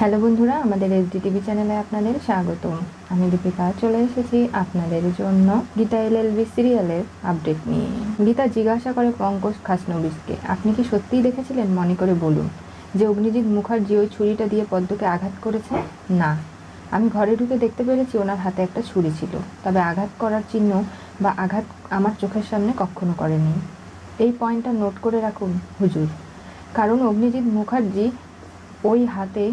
Hello বন্ধুরা, আমাদের SD TV চ্যানেলে আপনাদের স্বাগত আমি দীপিকা, চলে এসেছি আপনাদের জন্য গীতা এল এলএলবি সিরিয়ালের আপডেট নিয়ে। গীতা জিজ্ঞাসা করে পঙ্কজ খাসনবিসকে, আপনি কি সত্যিই দেখেছিলেন? মনে করে বলুন। যে অগ্নিজিৎ মুখার্জি ওই ছুরিটা দিয়ে পদ্মকে আঘাত করেছে? না। আমি ঘরে ঢুকে দেখতে পেরেছি ওনার হাতে একটা ছুরি ছিল। তবে আঘাত করার চিহ্ন বা আঘাত আমার চোখের সামনে কখনো করেনি। এই পয়েন্টটা নোট করে রাখুন, হুজুর। কারণ অগ্নিজিৎ মুখার্জি ওই হাতে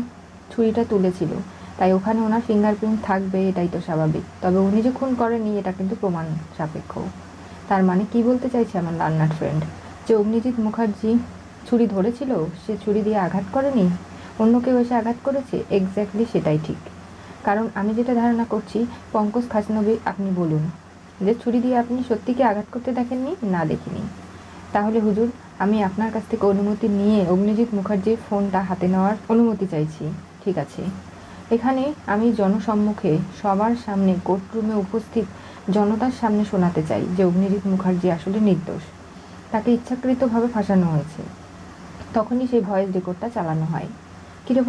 ছুরিটা তুলেছিল। তাই ওখানে ওনার ফিঙ্গারপ্রিন্ট থাকবে, এটাই তো স্বাভাবিক। তবে উনি যে খুন করেনি এটা কিন্তু প্রমাণ সাপেক্ষ। তার মানে কি বলতে চাইছে আমার লান্নার ফ্রেন্ড যে অগ্নিজিৎ মুখার্জি ছুরি ধরেছিল, সে ছুরি দিয়ে আঘাত করেনি? অন্য কেউ এসে আঘাত করেছে? এক্স্যাক্টলি সেটাই ঠিক। কারণ আমি যেটা ধারণা করছি, পঙ্কজ খাসনবী, আপনি বলুন, যে ছুরি দিয়ে আপনি সত্যিকে আঘাত করতে দেখেননি? না দেখিনি। তাহলে হুজুর, আমি আপনার কাছ থেকে অনুমতি নিয়ে অগ্নিজিৎ মুখার্জির ফোনটা হাতে নেওয়ার অনুমতি চাইছি। ঠিক আছে। এখানে আমি জনসম্মুখে সবার সামনে কোর্টরুমে উপস্থিত জনতার সামনে শোনাতে চাই যে অগ্নিজিৎ মুখার্জি আসলে নির্দোষ। তাকে ইচ্ছাকৃতভাবে ফাঁসানো হয়েছে। তখনই সেই ভয়েস রেকর্ডটা চালানো হয়। কিরে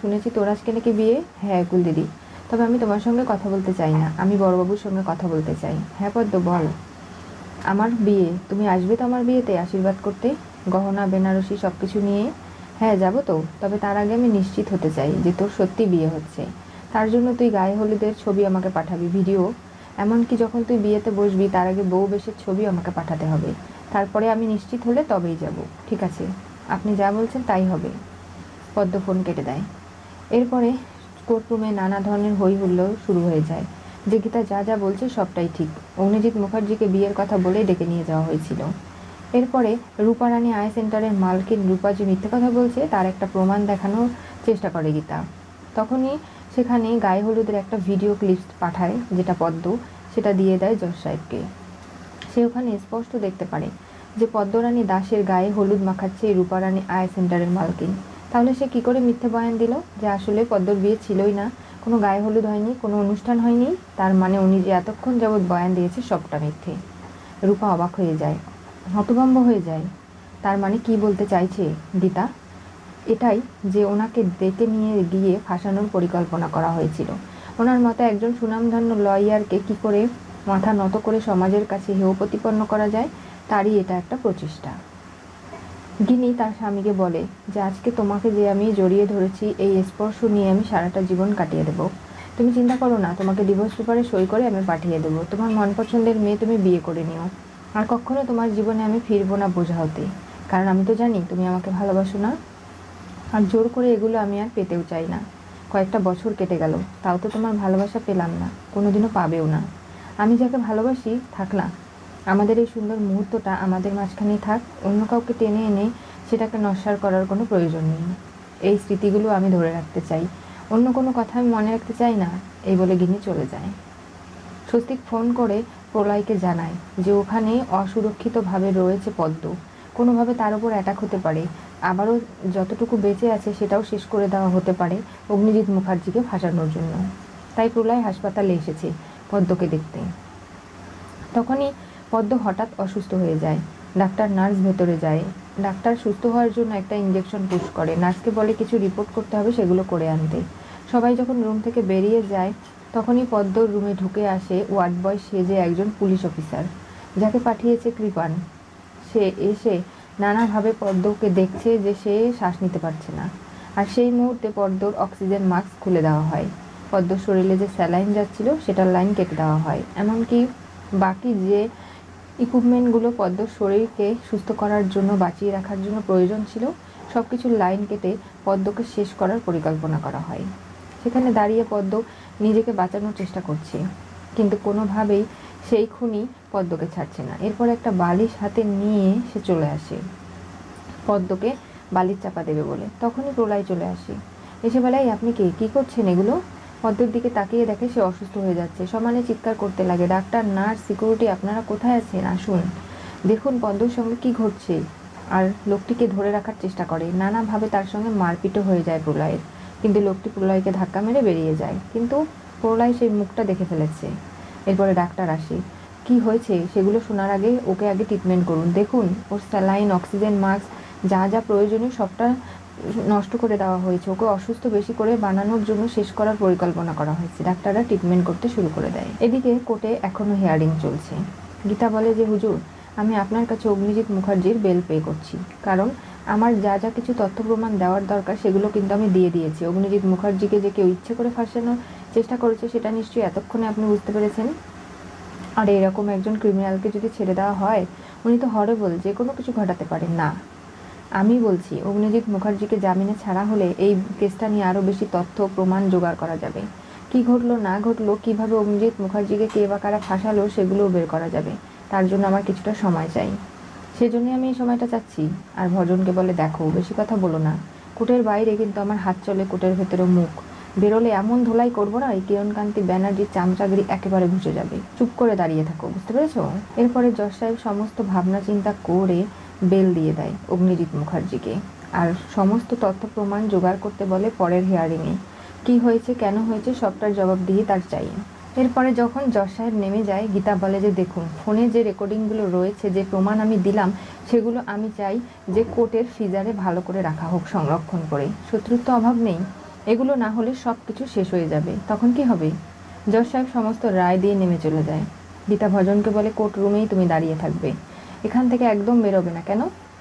শুনেছি তোর আজকে নাকি বিয়ে? হ্যাঁ কুল দিদি। তবে আমি তোমার সঙ্গে কথা বলতে চাই না। আমি বড়বাবুর সঙ্গে কথা বলতে চাই। হ্যাঁ পদ্ম, বল। আমার বিয়ে? তুমি আসবে তো আমার বিয়েতে আশীর্বাদ করতে? গহনা, বেনারসি সব কিছু নিয়ে? হ্যাঁ যাব তো। তবে তার আগে আমি নিশ্চিত হতে চাই যে তোর সত্যি বিয়ে হচ্ছে। তার জন্য তুই গায়ে হলুদের ছবি আমাকে পাঠাবি, ভিডিও। এমনকি যখন তুই বিয়েতে বসবি, তার আগে বউ বেশের ছবি আমাকে পাঠাতে হবে। তারপরে আমি নিশ্চিত হলে তবেই যাব। ঠিক আছে? আপনি যা বলছেন তাই হবে। পদ্ম ফোন কেটে দেয়। এরপরে কোর্টরুমে নানা ধরনের হই হুল্লোড় শুরু হয়ে যায়। যে গীতা যা যা বলছে সবটাই ঠিক। অগ্নিজিৎ মুখার্জিকে বিয়ের কথা বলে ডেকে নিয়ে যাওয়া হয়েছিল। এরপরে রূপারানী আই সেন্টারের মালকিন রূপা যে মিথ্যে কথা বলছে, তার একটা প্রমাণ দেখানোর চেষ্টা করে গীতা। তখনই সেখানে গায়ে হলুদের একটা ভিডিও ক্লিপ পাঠায়, যেটা পদ্ম, সেটা দিয়ে দেয় যশ সাহেবকে। সে ওখানে স্পষ্ট দেখতে পারে যে পদ্মরানী দাসের গায়ে হলুদ মাখাচ্ছে এই রূপারানী আয় সেন্টারের মালকিন। তাহলে সে কি করে মিথ্যে বয়ান দিল যে আসলে পদ্মর বিয়ে ছিলই না? কোনো গায়ে হলুদ হয়নি, কোনো অনুষ্ঠান হয়নি? তার মানে উনি যে এতক্ষণ যাবৎ বয়ান দিয়েছে সবটা মিথ্যে। রূপা অবাক হয়ে যায়। হতভম্ব হয়ে যায়। তার মানে কি বলতে চাইছে গীতা? এটাই যে ওনাকে ডেকে নিয়ে গিয়ে ফাঁসানোর পরিকল্পনা করা হয়েছিল। ওনার মতে একজন সুনামধন্য লয়ারকে কি করে মাথা নত করে সমাজের কাছে হেয় প্রতিপন্ন করা যায়, তারই এটা একটা প্রচেষ্টা। গিনি তার স্বামীকে বলে, যে আজকে তোমাকে যে আমি জড়িয়ে ধরেছি, এই স্পর্শ নিয়ে আমি সারাটা জীবন কাটিয়ে দেবো। তুমি চিন্তা করো না, তোমাকে ডিভোর্স পেপারে সই করে আমি পাঠিয়ে দেবো। তোমার মন পছন্দের মেয়ে তুমি বিয়ে করে নিও। আর কখনো তোমার জীবনে আমি ফিরবো না বোঝা হতে কারণ আমি তো জানি তুমি আমাকে ভালোবাসো না। আর জোর করে এগুলো আমি আর পেতেও চাই না। কয়েকটা বছর কেটে গেল, তাও তো তোমার ভালোবাসা পেলাম না, কোনোদিনও পাবেও না। আমি যাকে ভালোবাসি, থাক না। আমাদের এই সুন্দর মুহূর্তটা আমাদের মাঝখানেই থাক, অন্য কাউকে টেনে এনে সেটাকে নস্যার করার কোনো প্রয়োজন নেই। এই স্মৃতিগুলো আমি ধরে রাখতে চাই। অন্য কোনো কথা আমি মনে রাখতে চাই না, এই বলে গিনি চলে যায়। স্বস্তিক ফোন করে প্রলয়কে জানায় যে ওখানে অসুরক্ষিতভাবে রয়েছে পদ্ম। কোনোভাবে তার উপর অ্যাটাক হতে পারে। আবারও যতটুকু বেঁচে আছে সেটাও শেষ করে দেওয়া হতে পারে অগ্নিজিৎ মুখার্জিকে ফাঁসানোর জন্য। তাই প্রলয় হাসপাতালে এসেছে পদ্মকে দেখতে। তখনই পদ্ম হঠাৎ অসুস্থ হয়ে যায়। ডাক্তার নার্স ভেতরে যায়। ডাক্তার সুস্থ হওয়ার জন্য একটা ইঞ্জেকশন পুশ করে। নার্সকে বলে, কিছু রিপোর্ট করতে হবে, সেগুলো করে আনতে। সবাই যখন রুম থেকে বেরিয়ে যায় তখনই পদ্মর রুমে ঢুকে আসে ওয়ার্ড বয় সেজে একজন পুলিশ অফিসার, যাকে পাঠিয়েছে কৃপান। সে এসে নানাভাবে পদ্মকে দেখছে যে সে শ্বাস নিতে পারছে না। আর সেই মুহূর্তে পদ্মর অক্সিজেন মাস্ক খুলে দেওয়া হয়। পদ্মর শরীরে যে স্যালাইন যাচ্ছিল, সেটার লাইন কেটে দেওয়া হয়। এমনকি বাকি যে ইকুইপমেন্টগুলো পদ্মর শরীরকে সুস্থ করার জন্য, বাঁচিয়ে রাখার জন্য প্রয়োজন ছিল সব কিছুর লাইন কেটে পদ্মকে শেষ করার পরিকল্পনা করা হয়। সেখানে দাঁড়িয়ে পদ্ম নিজেকে বাঁচানোর চেষ্টা করছে। কিন্তু কোনোভাবেই সেই খুনি পদ্মকে ছাড়ছে না। এরপর একটা বালিশ হাতে নিয়ে সে চলে আসে। পদ্মকে বালির চাপা দেবে বলে। তখনই প্রলয় চলে আসে। এসে বেলায় আপনি কে? কী করছেন এগুলো? পদ্মর দিকে তাকিয়ে দেখে সে অসুস্থ হয়ে যাচ্ছে। সমানে চিৎকার করতে লাগে। ডাক্তার, নার্স, সিকিউরিটি, আপনারা কোথায় আছেন? আসুন। দেখুন, পদ্মর সঙ্গে কি ঘটছে। আর লোকটিকে ধরে রাখার চেষ্টা করে। নানাভাবে তার সঙ্গে মারপিটও হয়ে যায় প্রলয়ের। কিন্তু লোকটি প্রলয়কে ধাক্কা মেরে বেরিয়ে যায়। কিন্তু প্রলয় সেই মুখটা দেখে ফেলেছে। এরপরে ডাক্তার আসে, কি হয়েছে? সেগুলো শোনার আগে ওকে আগে ট্রিটমেন্ট করুন। দেখুন, ওর স্যালাইন অক্সিজেন মাস্ক যা যা প্রয়োজনীয় সবটা নষ্ট করে দেওয়া হয়েছে। ওকে অসুস্থ বেশি করে বানানোর জন্য শেষ করার পরিকল্পনা করা হয়েছে। ডাক্তাররা ট্রিটমেন্ট করতে শুরু করে দেয়। এদিকে কোর্টে এখনও হিয়ারিং চলছে। গীতা বলে যে, হুজুর, আমি আপনার কাছে অগ্নিজিৎ মুখার্জির বেল পে করছি। কারণ আমার যা যা কিছু তথ্য প্রমাণ দেওয়ার দরকার, সেগুলো কিন্তু আমি দিয়ে দিয়েছি। অগ্নিজিৎ মুখার্জিকে যে কেউ ইচ্ছে করে ফাঁসানোর চেষ্টা করেছে, সেটা নিশ্চয়ই এতক্ষণে আপনি বুঝতে পেরেছেন। আর এরকম একজন ক্রিমিনালকে যদি ছেড়ে দেওয়া হয়, উনি তো হরেবল যে কোনো কিছু ঘটাতে পারেন। না, আমি বলছি, অগ্নিজিৎ মুখার্জিকে জামিনে ছাড়া হলে এই কেসটা নিয়ে আরও বেশি তথ্য প্রমাণ জোগাড় করা যাবে। কি ঘটলো, না ঘটলো, কীভাবে অগ্নিজিৎ মুখার্জিকে কে বা কারা ফাঁসালো, সেগুলোও বের করা যাবে। তার জন্য আমার কিছুটা সময় চাই। সেজন্য আমি এই সময়টা চাচ্ছি। আর ভজনকে বলে, দেখো, বেশি কথা বলো না। কোটের বাইরে কিন্তু আমার হাত চলে কোটের ভেতরে মুখ। বেরোলে এমন ধোলাই করব না, এই কিরণকান্তি ব্যানার্জির চামচাগিরি একেবারে ঘুষে যাবে। চুপ করে দাঁড়িয়ে থাকো, বুঝতে পেরেছ? এরপরে যশ সাহেব সমস্ত ভাবনা চিন্তা করে বেল দিয়ে দেয় অগ্নিজিৎ মুখার্জিকে। আর সমস্ত তথ্য প্রমাণ জোগাড় করতে বলে পরের হিয়ারিংয়ে কি হয়েছে, কেন হয়েছে, সবটার জবাব দিয়ে তার চাই। এরপরে যখন যশ সাহেব নেমে যায়, গীতা বলে যে, দেখুন, ফোনে যে রেকর্ডিংগুলো রয়েছে, যে প্রমাণ আমি দিলাম, সেগুলো আমি চাই যে কোর্টের ফিজারে ভালো করে রাখা হোক সংরক্ষণ করে। শত্রুর তো অভাব নেই। এগুলো না হলে সব কিছু শেষ হয়ে যাবে। তখন কি হবে? যশ সাহেব সমস্ত রায় দিয়ে নেমে চলে যায়। গীতা ভজনকে বলে, কোর্ট রুমেই তুমি দাঁড়িয়ে থাকবে। এখান থেকে একদম বেরোবে না কেন?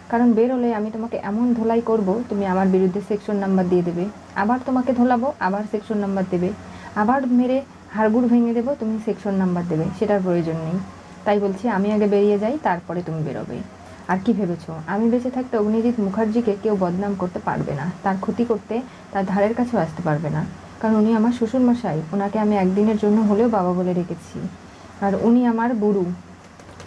কারণ বেরোলে আমি তোমাকে এমন ধোলাই করব, তুমি আমার বিরুদ্ধে সেকশন নাম্বার দিয়ে দেবে। আবার তোমাকে ধোলাবো, আবার সেকশন নাম্বার দেবে। আবার মেরে হাড়গুড় ভেঙে দেবো, তুমি সেকশন নাম্বার দেবে, সেটার প্রয়োজন নেই। তাই বলছি, আমি আগে বেরিয়ে যাই, তারপরে তুমি বেরোবে। আর কি ভেবেছো? আমি বেঁচে থাকতে অগ্নিজিৎ মুখার্জিকে কেউ বদনাম করতে পারবে না। তার ক্ষতি করতে তার ধারের কাছেও আসতে পারবে না। কারণ উনি আমার শ্বশুরমশাই। ওনাকে আমি একদিনের জন্য হলেও বাবা বলে রেখেছি। আর উনি আমার গুরু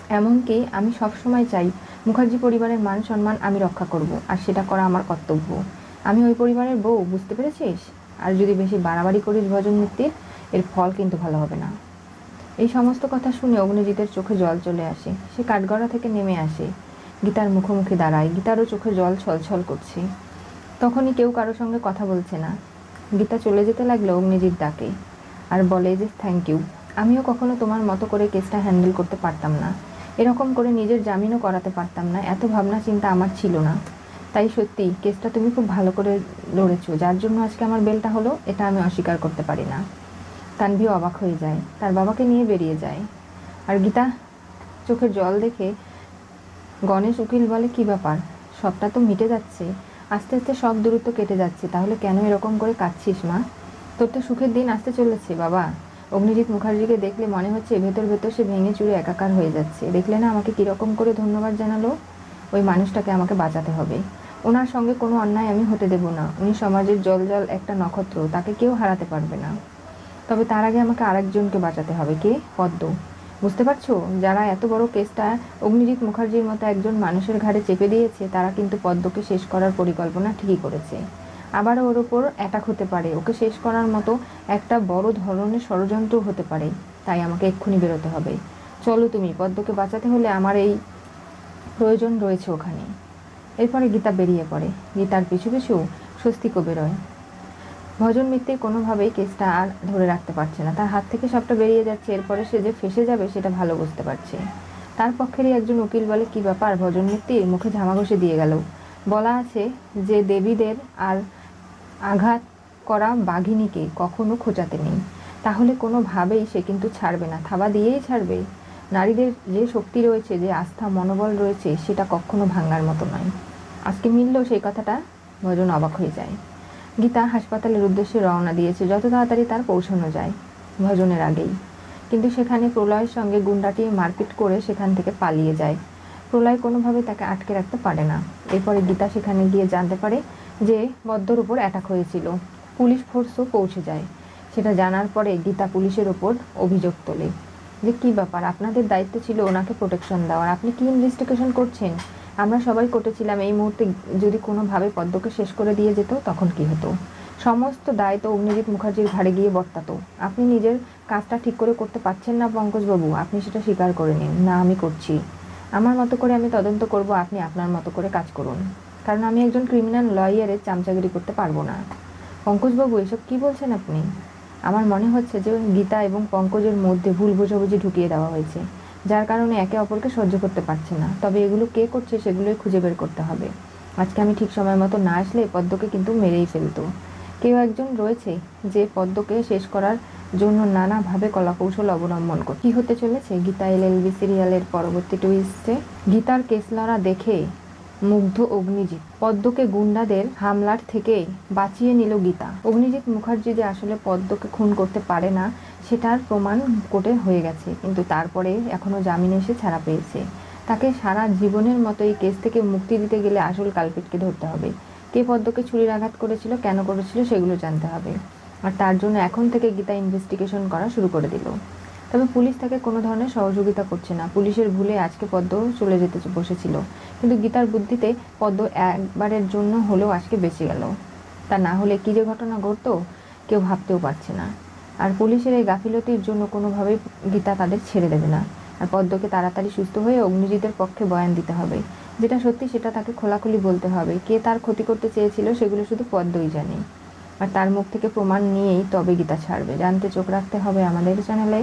এমনকি আমি সবসময় চাই, মুখার্জি পরিবারের মান সম্মান আমি রক্ষা করব, আর সেটা করা আমার কর্তব্য। আমি ওই পরিবারের বউ, বুঝতে পেরেছিস? আর যদি বেশি বাড়াবাড়ি করিস ভজন মিত্তির এর ফল কিন্তু ভালো হবে না। এই সমস্ত কথা শুনে অগ্নিজিতের চোখে জল চলে আসে। সে কাঠগড়া থেকে নেমে আসে। গীতার মুখোমুখি দাঁড়ায়। গীতারও চোখে জল ছলছল করছে। তখনই কেউ কারও সঙ্গে কথা বলছে না। গীতা চলে যেতে লাগল অগ্নিজিৎ ডাকে। আর বলে যে থ্যাংক ইউ আমিও কখনো তোমার মতো করে কেসটা হ্যান্ডেল করতে পারতাম না। এরকম করে নিজের জামিনও করাতে পারতাম না। এত ভাবনা চিন্তা আমার ছিল না। তাই সত্যি কেসটা তুমি খুব ভালো করে লড়েছো। যার জন্য আজকে আমার বেলটা হলো, এটা আমি অস্বীকার করতে পারি না। তানভিও অবাক হয়ে যায়, তার বাবাকে নিয়ে বেরিয়ে যায়। আর গীতা, চোখের জল দেখে গণেশ উকিল বলে, কি ব্যাপার? সবটা তো মিটে যাচ্ছে। আস্তে আস্তে সব দূরত্ব কেটে যাচ্ছে। তাহলে কেন এরকম করে কাঁদছিস, মা? তোর তো সুখের দিন আসতে চলেছে, বাবা। অগ্নিজিৎ মুখার্জিকে দেখলে মনে হচ্ছে ভেতর ভেতর সে ভেঙে চুরে একাকার হয়ে যাচ্ছে। দেখলে না আমাকে কীরকম করে ধন্যবাদ জানালো? ওই মানুষটাকে আমাকে বাঁচাতে হবে। ওনার সঙ্গে কোনো অন্যায় আমি হতে দেব না। উনি সমাজের জল জল একটা নক্ষত্র, তাকে কেউ হারাতে পারবে না। তবে তার আগে আমাকে আরেকজনকে বাঁচাতে হবে। কে? পদ্ম। বুঝতে পারছ? যারা এত বড় কেসটা অগ্নিজিৎ মুখার্জির মতো একজন মানুষের ঘাড়ে চেপে দিয়েছে, তারা কিন্তু পদ্মকে শেষ করার পরিকল্পনা ঠিকই করেছে। আবারও ওর ওপর অ্যাটাক হতে পারে। ওকে শেষ করার মতো একটা বড় ধরনের ষড়যন্ত্র হতে পারে। তাই আমাকে এক্ষুনি বেরোতে হবে। চলো তুমি, পদ্মকে বাঁচাতে হলে আমার এই প্রয়োজন রয়েছে ওখানে। এরপরে গীতা বেরিয়ে পড়ে। গীতার পিছু পিছু স্বস্তিকও বেরোয়। ভজন মিত্তির কোনোভাবেই কেসটা আর ধরে রাখতে পারছে না। তার হাত থেকে সবটা বেরিয়ে যাচ্ছে, এরপরে সে যে ফেসে যাবে সেটা ভালো বুঝতে পারছে। তার পক্ষেরই একজন উকিল বলে, কি ব্যাপার ভজন মিত্তির মুখে ঝামা ঘষে দিয়ে গেল। বলা আছে যে দেবীদের আর আঘাত করা বাঘিনীকে কখনো খোঁচাতে নেই। তাহলে কোনোভাবেই সে কিন্তু ছাড়বে না। থাবা দিয়েই ছাড়বে। নারীদের যে শক্তি রয়েছে, যে আস্থা, মনোবল রয়েছে, সেটা কখনো ভাঙার মতো নয়। আজকে মিললেও সেই কথাটা, ভজন অবাক হয়ে যায়। গীতা হাসপাতালের উদ্দেশ্যে রওনা দিয়েছে যত তাড়াতাড়ি তার পৌঁছানো যায়, ভজনের আগেই। কিন্তু সেখানে প্রলয়ের সঙ্গে গুন্ডাটি মারপিট করে সেখান থেকে পালিয়ে যায়। প্রলয় কোনোভাবে তাকে আটকে রাখতে পারে না। এরপরে গীতা সেখানে গিয়ে জানতে পারে যে বদ্ধর উপর অ্যাটাক হয়েছিল। পুলিশ ফোর্সও পৌঁছে যায়। সেটা জানার পরে গীতা পুলিশের ওপর অভিযোগ তোলে। যে, কী ব্যাপার? আপনাদের দায়িত্ব ছিল ওনাকে প্রোটেকশন দেওয়ার। আপনি কি ইনভেস্টিগেশন করছেন? আমরা সবাই কটেছিলাম, এই মুহূর্তে যদি কোনোভাবে পদ্মকে শেষ করে দিয়ে যেত, তখন কি হতো? সমস্ত দায়িত্ব অগ্নিজিৎ মুখার্জির ঘাড়ে গিয়ে বর্তাতো। আপনি নিজের কাজটা ঠিক করে করতে পারছেন না, পঙ্কজবাবু। আপনি সেটা স্বীকার করে নিন। না, আমি করছি। আমার মতো করে আমি তদন্ত করব, আপনি আপনার মতো করে কাজ করুন। কারণ আমি একজন ক্রিমিনাল লয়ারের চামচাগিরি করতে পারব না। পঙ্কজবাবু, এসব কি বলছেন আপনি? আমার মনে হচ্ছে যে গীতা এবং পঙ্কজের মধ্যে ভুল বোঝাবুঝি ঢুকিয়ে দেওয়া হয়েছে। যার কারণে একে অপরকে সহ্য করতে পারছে না। তবে এগুলো কে করছে সেগুলোই খুঁজে বের করতে হবে। আজকে আমি ঠিক সময় মতো না আসলে পদ্মকে কিন্তু মেরেই ফেলতো। কেউ একজন রয়েছে যে পদ্মকে শেষ করার জন্য নানাভাবে কলাকৌশল অবলম্বন করে কী হতে চলেছে? গীতা এল এলবি সিরিয়ালের পরবর্তী টুইস্টে গীতার কেসলারা দেখে মুগ্ধ অগ্নিজিৎ। পদ্মকে গুন্ডাদের হামলার থেকে বাঁচিয়ে নিল গীতা। অগ্নিজিৎ মুখার্জি যে আসলে পদ্মকে খুন করতে পারে না, সেটার প্রমাণ কোর্টে হয়ে গেছে। কিন্তু তারপরে এখনও জামিনে এসে ছাড়া পেয়েছে। তাকে সারা জীবনের মতো এই কেস থেকে মুক্তি দিতে গেলে আসল কালপিটকে ধরতে হবে। কে পদ্মকে ছুরির আঘাত করেছিল, কেন করেছিল, সেগুলো জানতে হবে। আর তার জন্য এখন থেকে গীতা ইনভেস্টিগেশন করা শুরু করে দিল। তবে পুলিশ তাকে কোনো ধরনের সহযোগিতা করছে না। পুলিশের ভুলে আজকে পদ্ম চলে যেতে বসেছিল। কিন্তু গীতার বুদ্ধিতে পদ্ম একবারের জন্য হলেও আজকে বেঁচে গেল। তা না হলে কী যে ঘটনা ঘটতো, কেউ ভাবতেও পারছে না। আর পুলিশের এই গাফিলতির জন্য কোনোভাবেই গীতা তাদের ছেড়ে দেবে না। আর পদ্মকে তাড়াতাড়ি সুস্থ হয়ে অগ্নিজিতের পক্ষে বয়ান দিতে হবে। যেটা সত্যি সেটা তাকে খোলাখুলি বলতে হবে। কে তার ক্ষতি করতে চেয়েছিল সেগুলো শুধু পদ্মই জানে। আর তার মুখ থেকে প্রমাণ নিয়েই তবে গীতা ছাড়বে। জানতে চোখ রাখতে হবে আমাদের চ্যানেলে।